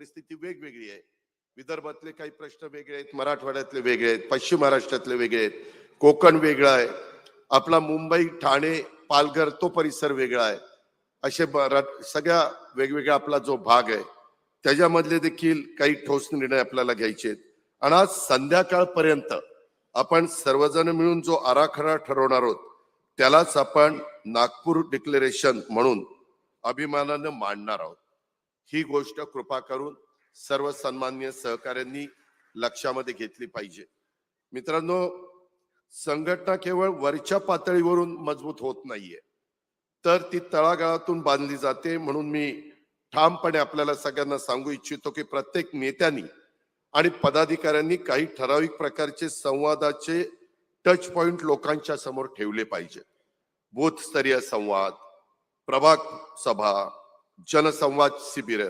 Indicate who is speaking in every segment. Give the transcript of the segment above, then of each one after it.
Speaker 1: परिस्थिती वेगवेगळी आहे. विदर्भातले काही प्रश्न वेगळे आहेत मराठवाड्यातले वेगळे आहेत पश्चिम महाराष्ट्रातले वेगळे आहेत. कोकण वेगळा आहे. आपला मुंबई ठाणे पालघर तो परिसर वेगळा आहे. असे सगळ्या वेगवेगळा आपला जो भाग आहे त्याच्यामधले देखील काही ठोस निर्णय आपल्याला घ्यायचे आहेत. आणि आज संध्याकाळपर्यंत आपण सर्वजण मिळून जो आराखडा ठरवणार आहोत त्यालाच आपण नागपूर डिक्लेरेशन म्हणून अभिमानानं मांडणार आहोत. ही गोष्ट कृपा करून सर्व सन्मान्य सहकाऱ्यांनी लक्षामध्ये घेतली पाहिजे. मित्रांनो संघटना केवळ वरच्या पातळीवरून मजबूत होत नाहीये. तर ती तळागाळातून बांधली जाते म्हणून मी ठामपणे आपल्याला सगळ्यांना सांगू इच्छितो की प्रत्येक नेत्यांनी आणि पदाधिकाऱ्यांनी काही ठराविक प्रकारचे संवादाचे टच पॉइंट लोकांच्या समोर ठेवले पाहिजे. बूथ स्तरीय संवाद प्रभाग सभा जनसंवाद शिबिर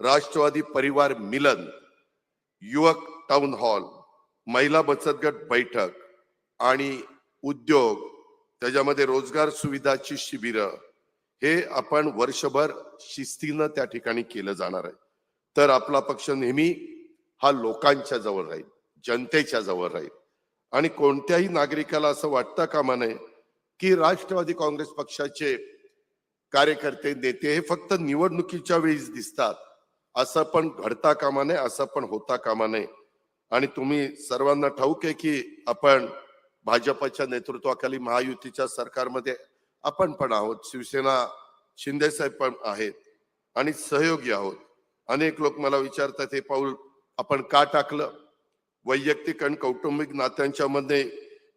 Speaker 1: राष्ट्रवादी परिवार मिलन युवक टाउन हॉल महिला बचत गट बैठक आणि उद्योग त्याच्यामध्ये रोजगार सुविधाची शिबिरं हे आपण वर्षभर शिस्तीनं त्या ठिकाणी केलं जाणार आहे. तर आपला पक्ष नेहमी हा लोकांच्या जवळ राहील जनतेच्या जवळ राहील. आणि कोणत्याही नागरिकाला असं वाटतं कामा नये की राष्ट्रवादी काँग्रेस पक्षाचे कार्यकर्ते नेते हे फक्त निवडणुकीच्या वेळीच दिसतात. असं पण घडता कामा नये असं पण होता कामा नये. आणि तुम्ही सर्वांना ठाऊक आहे की आपण भाजपच्या नेतृत्वाखाली महायुतीच्या सरकारमध्ये आपण पण आहोत. शिवसेना शिंदेसाहेब पण आहेत आणि सहयोगी आहोत. अनेक लोक मला विचारतात हे पाऊल आपण का टाकलं? वैयक्तिक आणि कौटुंबिक नात्यांच्या मध्ये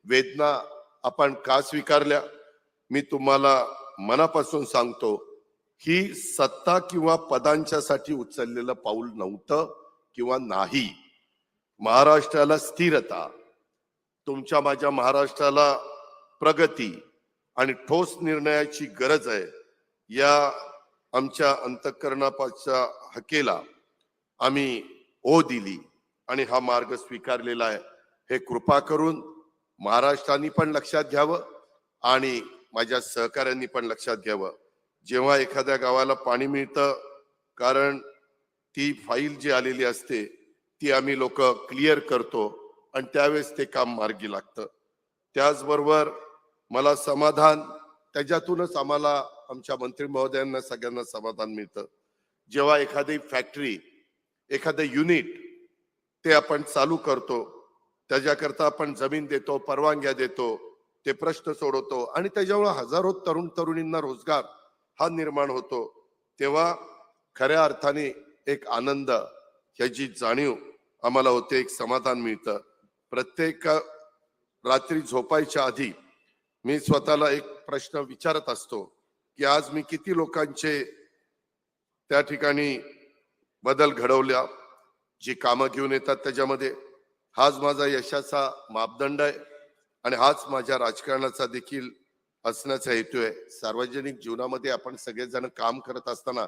Speaker 1: वेदना आपण का स्वीकारल्या? मी तुम्हाला मनापासून सांगतो ही सत्ता किंवा पदांच्यासाठी उचललेलं पाऊल नव्हतं किंवा नाही. महाराष्ट्राला स्थिरता तुमच्या माझ्या महाराष्ट्राला प्रगती आणि ठोस निर्णयाची गरज आहे या आमच्या अंतःकरणाच्या हकेला आम्ही ओ दिली आणि हा मार्ग स्वीकारलेला आहे. हे कृपा करून महाराष्ट्राने पण लक्षात घ्यावं आणि माझ्या सहकाऱ्यांनी पण लक्षात घ्यावं. जेव्हा एखाद्या गावाला पाणी मिळतं कारण ती फाईल जी आलेली असते ती आम्ही लोक क्लिअर करतो आणि त्यावेळेस ते काम मार्गी लागतं. त्याचबरोबर मला समाधान त्याच्यातूनच आम्हाला आमच्या मंत्री महोदयांना सगळ्यांना समाधान मिळतं. जेव्हा एखादी फॅक्टरी एखादं युनिट ते आपण चालू करतो त्याच्याकरता आपण जमीन देतो परवानग्या देतो ते प्रश्न सोडवतो आणि त्याच्यामुळे हजारो तरुण तरुणींना रोजगार हा निर्माण होतो. तेव्हा खऱ्या अर्थाने एक आनंद ह्याची जाणीव आम्हाला होते एक समाधान मिळतं. प्रत्येक रात्री झोपायच्या आधी मी स्वतःला एक प्रश्न विचारत असतो की आज मी किती लोकांचे त्या ठिकाणी बदल घडवल्या जी कामं घेऊन येतात त्याच्यामध्ये. हाच माझा यशाचा मापदंड आहे. आणि हाच माझ्या राजकारणाचा देखील असण्याचा हेतू आहे. सार्वजनिक जीवनामध्ये आपण सगळेजण काम करत असताना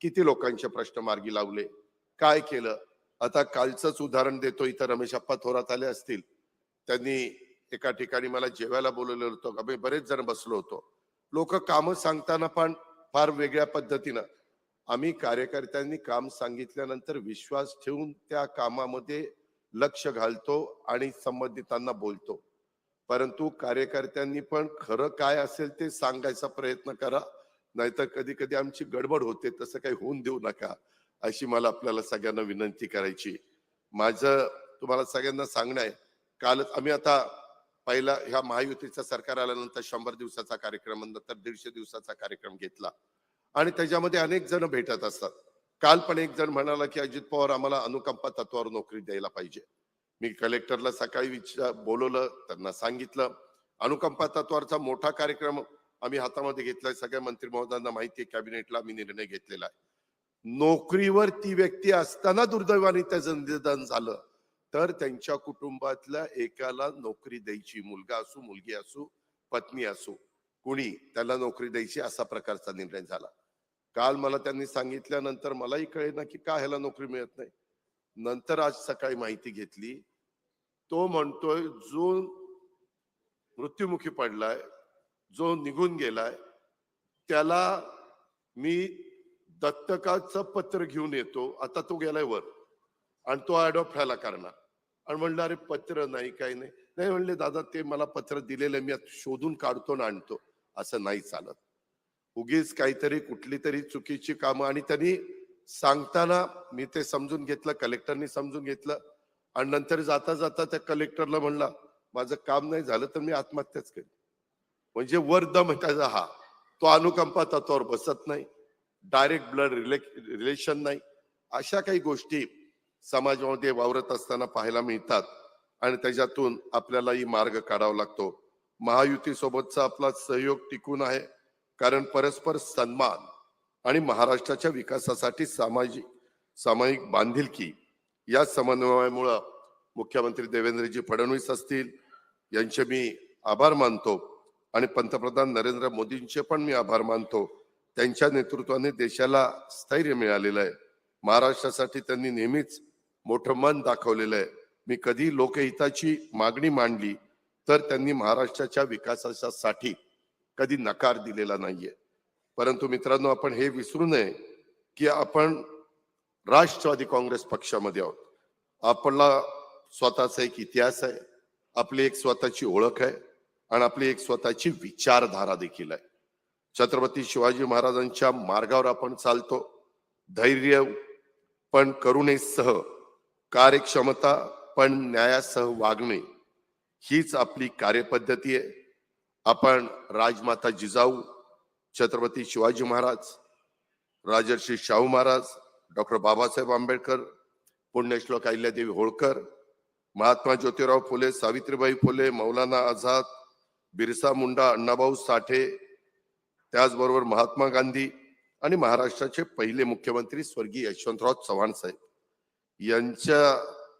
Speaker 1: किती लोकांचे प्रश्न मार्गी लावले? काय केलं? आता कालचंच उदाहरण देतो इथं रमेश अप्पा थोरात आले असतील. त्यांनी एका ठिकाणी मला जेवायला बोलवलं होतं आम्ही बरेच जण बसलो होतो. लोक कामं सांगताना पण फार वेगळ्या पद्धतीनं. आम्ही कार्यकर्त्यांनी काम सांगितल्यानंतर विश्वास ठेवून त्या कामामध्ये लक्ष घालतो आणि संबंधितांना बोलतो. परंतु कार्यकर्त्यांनी पण खरं काय असेल ते सांगायचा प्रयत्न करा. नाहीतर कधी कधी आमची गडबड होते तसं काही होऊन देऊ नका अशी मला आपल्याला सगळ्यांना विनंती करायची. माझं तुम्हाला सगळ्यांना सांगणं आहे कालच आम्ही आता पहिला ह्या महायुतीचं सरकार आल्यानंतर शंभर दिवसाचा कार्यक्रम नंतर दीडशे दिवसाचा कार्यक्रम घेतला. आणि त्याच्यामध्ये अनेक जण भेटत असतात. काल पण एक जण म्हणाला की अजित पवार आम्हाला अनुकंपा तत्वावर नोकरी द्यायला पाहिजे. मी कलेक्टरला सकाळी विचार बोलवलं त्यांना सांगितलं. अनुकंपा तत्वाचा मोठा कार्यक्रम आम्ही हातामध्ये घेतलाय. सगळ्या मंत्री महोदयांना माहिती आहे कॅबिनेटला मी निर्णय घेतलेला आहे. नोकरीवर ती व्यक्ती असताना दुर्दैवाने त्याचं निधन झालं. तर त्यांच्या कुटुंबातल्या एकाला नोकरी द्यायची मुलगा असू मुलगी असू पत्नी असू कुणी त्याला नोकरी द्यायची असा प्रकारचा निर्णय झाला. काल मला त्यांनी सांगितल्यानंतर मलाही कळेना की का ह्याला नोकरी मिळत नाही. नंतर आज सकाळी माहिती घेतली. तो म्हणतोय जो मृत्युमुखी पडलाय जो निघून गेलाय त्याला मी दत्तकाचं पत्र घेऊन येतो. आता तो गेलाय वर. आणि तो अडॉप्ट व्हायला करणार. आणि म्हणलं अरे पत्र नाही काही नाही. नाही म्हणले दादा ते मला पत्र दिलेलं मी आता शोधून काढतो ना आणतो. असं नाही चालत. उगीच काहीतरी कुठली तरी चुकीची कामं आणि त्यांनी सांगताना मी ते समजून घेतलं कलेक्टरनी समजून घेतलं आणि नंतर जाता जाता त्या कलेक्टरला म्हणला माझं काम नाही झालं तर मी आत्महत्याच केली म्हणजे वर दम त्याचा हा. तो अनुकंपा तत्वावर बसत नाही डायरेक्ट ब्लड रिलेशन नाही. अशा काही गोष्टी समाजामध्ये वावरत असताना पाहायला मिळतात आणि त्याच्यातून आपल्यालाही मार्ग काढावा लागतो. महायुती सोबतचा आपला सहयोग टिकून आहे कारण परस्पर सन्मान आणि महाराष्ट्राच्या विकासासाठी सामाजिक सामायिक बांधिलकी या समन्वयामुळं मुख्यमंत्री देवेंद्रजी फडणवीस असतील यांचे मी आभार मानतो. आणि पंतप्रधान नरेंद्र मोदींचे पण मी आभार मानतो. त्यांच्या नेतृत्वाने देशाला स्थैर्य मिळालेलं आहे. महाराष्ट्रासाठी त्यांनी नेहमीच मोठं मन दाखवलेलं आहे. मी कधी लोकहिताची मागणी मांडली तर त्यांनी महाराष्ट्राच्या विकासासाठी कधी नकार दिलेला नाहीये. परंतु मित्रांनो आपण हे विसरू नये की आपण राष्ट्रवादी काँग्रेस पक्षामध्ये आहोत. आपला स्वतःचा एक इतिहास आहे आपली एक स्वतःची ओळख आहे आणि आपली एक स्वतःची विचारधारा देखील आहे. छत्रपती शिवाजी महाराजांच्या मार्गावर आपण चालतो धैर्य पण करुणेसह कार्यक्षमता पण न्यायासह वागणे हीच आपली कार्यपद्धती आहे. आपण राजमाता जिजाऊ छत्रपती शिवाजी महाराज राजर्षी शाहू महाराज डॉक्टर बाबासाहेब आंबेडकर पुण्यश्लोक अहिल्यादेवी होळकर महात्मा ज्योतिराव फुले सावित्रीबाई फुले मौलाना आझाद बिरसा मुंडा अण्णाभाऊ साठे त्याचबरोबर महात्मा गांधी आणि महाराष्ट्राचे पहिले मुख्यमंत्री स्वर्गीय यशवंतराव चव्हाण साहेब. यांच्या